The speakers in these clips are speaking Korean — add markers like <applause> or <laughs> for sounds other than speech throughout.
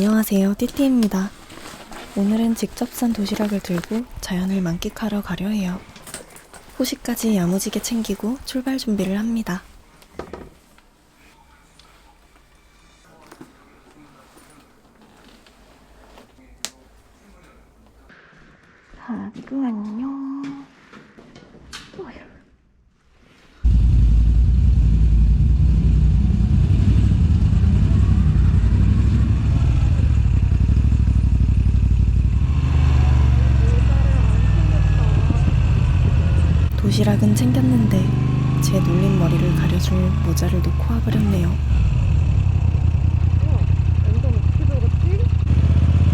안녕하세요. 띠띠입니다. 오늘은 직접 산 도시락을 들고 자연을 만끽하러 가려 해요. 호시까지 야무지게 챙기고 출발 준비를 합니다. 하루 안녕. 도시락은 챙겼는데 제 눌린 머리를 가려줄 모자를 놓고 와버렸네요.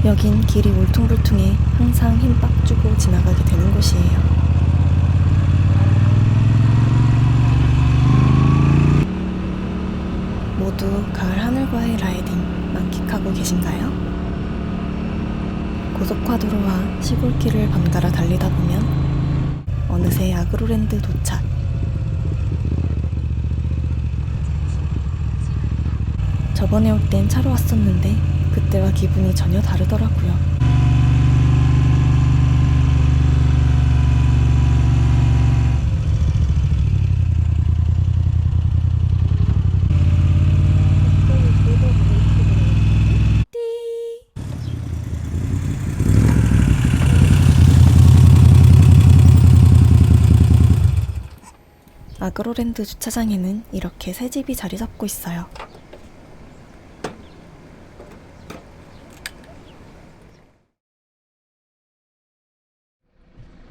여긴 길이 울퉁불퉁해 항상 힘 빡 주고 지나가게 되는 곳이에요. 모두 가을 하늘과의 라이딩 만끽하고 계신가요? 고속화도로와 시골길을 번갈아 달리다 보면 어느새 아그로랜드 도착. 저번에 올 땐 차로 왔었는데 그때와 기분이 전혀 다르더라고요. 아그로랜드 주차장에는 이렇게 새 집이 자리 잡고 있어요.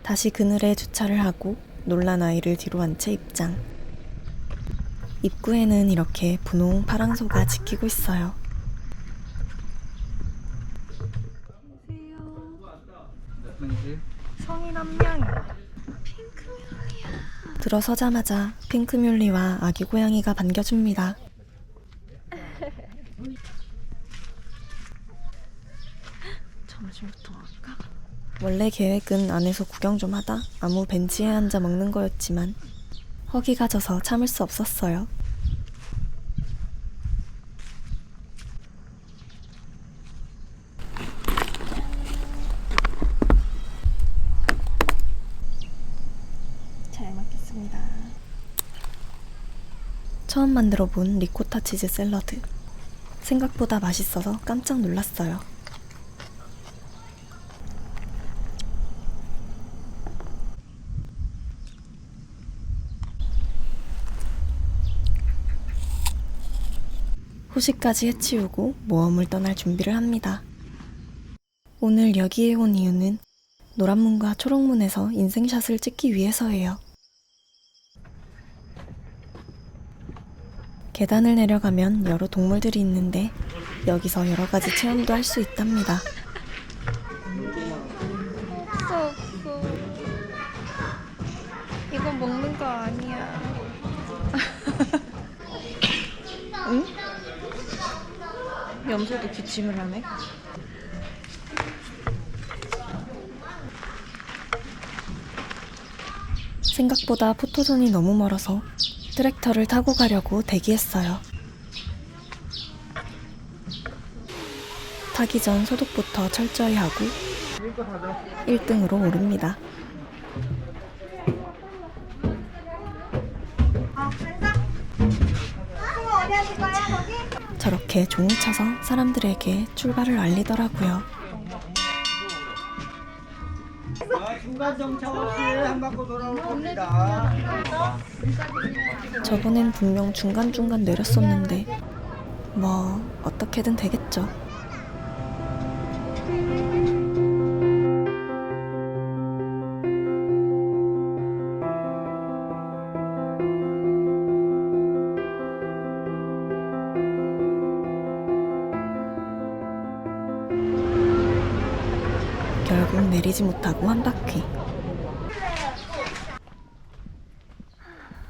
다시 그늘에 주차를 하고 놀란 아이를 뒤로 앉혀 입장. 입구에는 이렇게 분홍 파랑소가 지키고 있어요. 성인 한 명이 들어서자마자 핑크뮬리와 아기 고양이가 반겨줍니다. 원래 계획은 안에서 구경 좀 하다 아무 벤치에 앉아 먹는 거였지만 허기가 져서 참을 수 없었어요. 잘 먹겠습니다. 처음 만들어 본 리코타 치즈 샐러드. 생각보다 맛있어서 깜짝 놀랐어요. 호시까지 해치우고 모험을 떠날 준비를 합니다. 오늘 여기에 온 이유는 노란문과 초록문에서 인생샷을 찍기 위해서예요. 계단을 내려가면 여러 동물들이 있는데 여기서 여러 가지 체험도 할 수 있답니다. 이건 먹는 거 아니야 응? 염소도 기침을 하네 생각보다 포토존이 너무 멀어서 트랙터를 타고 가려고 대기했어요. 타기 전 소독부터 철저히 하고 1등으로 오릅니다. 저렇게 종을 쳐서 사람들에게 출발을 알리더라고요. 저번엔 분명 중간중간 내렸었는데 뭐 어떻게든 되겠죠. 내리지 못하고 한 바퀴.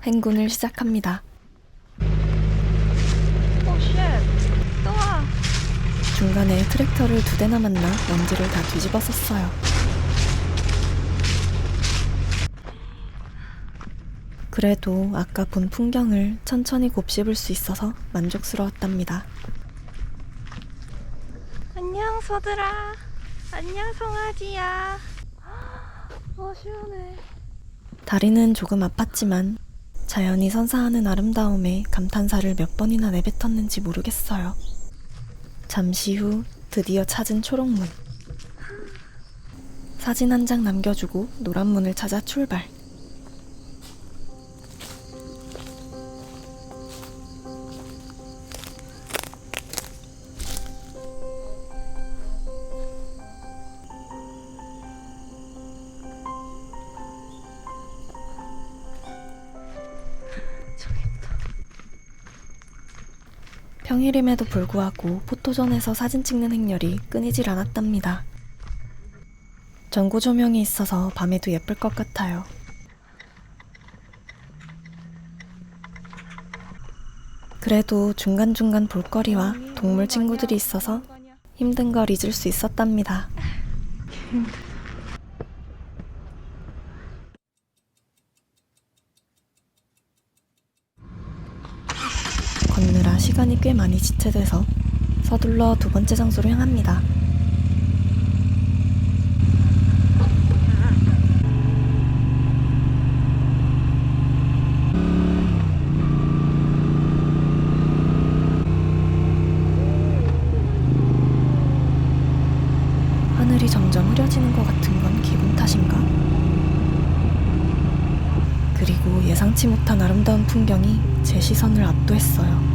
행군을 시작합니다. 또와 중간에 트랙터를 두 대나 만나 먼지를 다 뒤집어 썼어요. 그래도 아까 본 풍경을 천천히 곱씹을 수 있어서 만족스러웠답니다. 안녕 소들아. 안녕 송아지야. 어 시원해. 다리는 조금 아팠지만 자연이 선사하는 아름다움에 감탄사를 몇 번이나 내뱉었는지 모르겠어요. 잠시 후 드디어 찾은 초록문. 사진 한 장 남겨주고 노란 문을 찾아 출발. 평일임에도 불구하고 포토존에서 사진 찍는 행렬이 끊이질 않았답니다. 전구 조명이 있어서 밤에도 예쁠 것 같아요. 그래도 중간중간 볼거리와 동물 친구들이 있어서 힘든 걸 잊을 수 있었답니다. 시간이 꽤 많이 지체돼서 서둘러 두 번째 장소로 향합니다. 하늘이 점점 흐려지는 것 같은 건 기분 탓인가? 그리고 예상치 못한 아름다운 풍경이 제 시선을 압도했어요.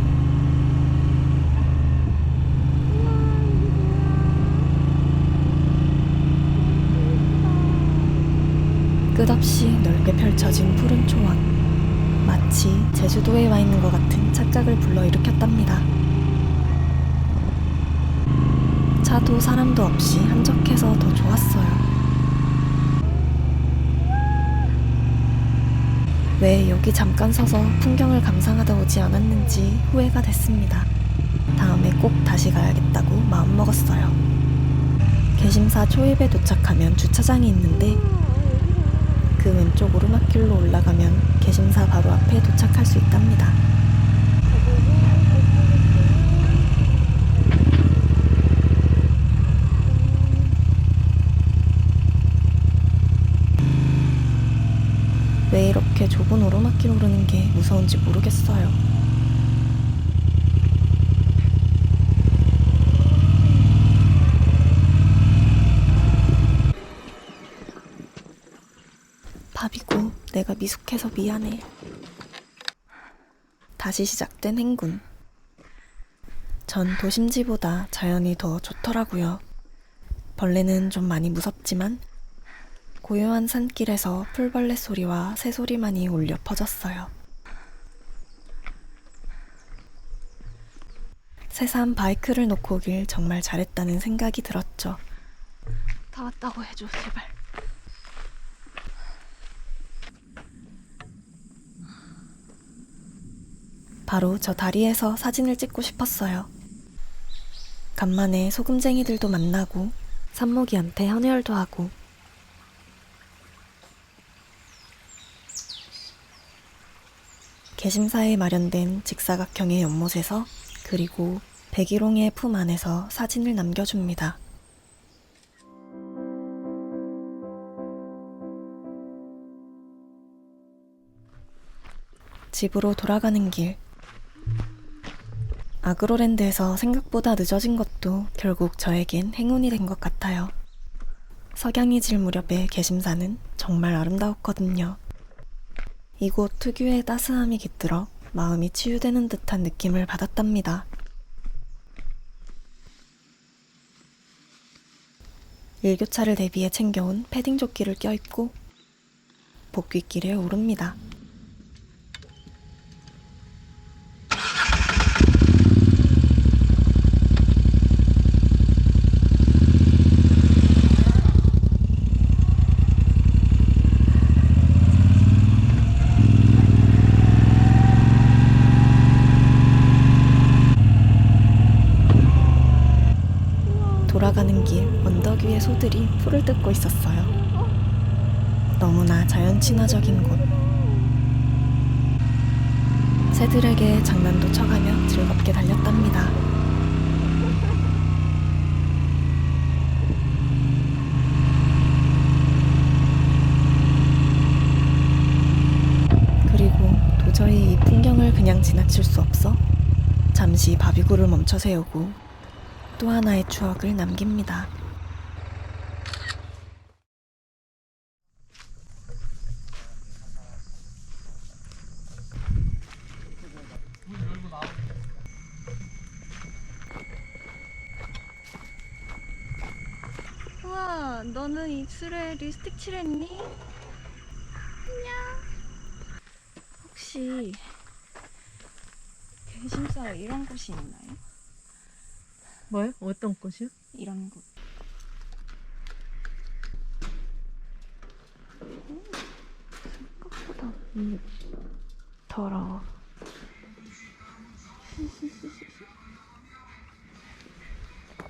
끝없이 넓게 펼쳐진 푸른 초원. 마치 제주도에 와 있는 것 같은 착각을 불러일으켰답니다. 차도 사람도 없이 한적해서 더 좋았어요. 왜 여기 잠깐 서서 풍경을 감상하다 오지 않았는지 후회가 됐습니다. 다음에 꼭 다시 가야겠다고 마음먹었어요. 개심사 초입에 도착하면 주차장이 있는데 그 왼쪽 오르막길로 올라가면 개심사 바로 앞에 도착할 수 있답니다. 왜 이렇게 좁은 오르막길 오르는 게 무서운지 모르겠어요. 밥이고 내가 미숙해서 미안해. 다시 시작된 행군. 전 도심지보다 자연이 더 좋더라고요. 벌레는 좀 많이 무섭지만 고요한 산길에서 풀벌레 소리와 새 소리만이 울려 퍼졌어요. 새삼 바이크를 놓고 오길 정말 잘했다는 생각이 들었죠. 다 왔다고 해줘 제발. 바로 저 다리에서 사진을 찍고 싶었어요. 간만에 소금쟁이들도 만나고 산모기한테 헌혈도 하고 개심사에 마련된 직사각형의 연못에서 그리고 백일홍의 품 안에서 사진을 남겨줍니다. 집으로 돌아가는 길. 아그로랜드에서 생각보다 늦어진 것도 결국 저에겐 행운이 된 것 같아요. 석양이 질 무렵의 개심사는 정말 아름다웠거든요. 이곳 특유의 따스함이 깃들어 마음이 치유되는 듯한 느낌을 받았답니다. 일교차를 대비해 챙겨온 패딩 조끼를 껴입고 복귀길에 오릅니다. 꽃들이 풀을 뜯고 있었어요. 너무나 자연 친화적인 곳. 새들에게 장난도 쳐가며 즐겁게 달렸답니다. 그리고 도저히 이 풍경을 그냥 지나칠 수 없어 잠시 바비구를 멈춰 세우고 또 하나의 추억을 남깁니다. 너는 입술에 립스틱 칠했니? 안녕. 혹시 개심사 이런 곳이 있나요? 뭐요? 어떤 꽃이요? 이런 곳. 음, 생각보다 더러워. <laughs>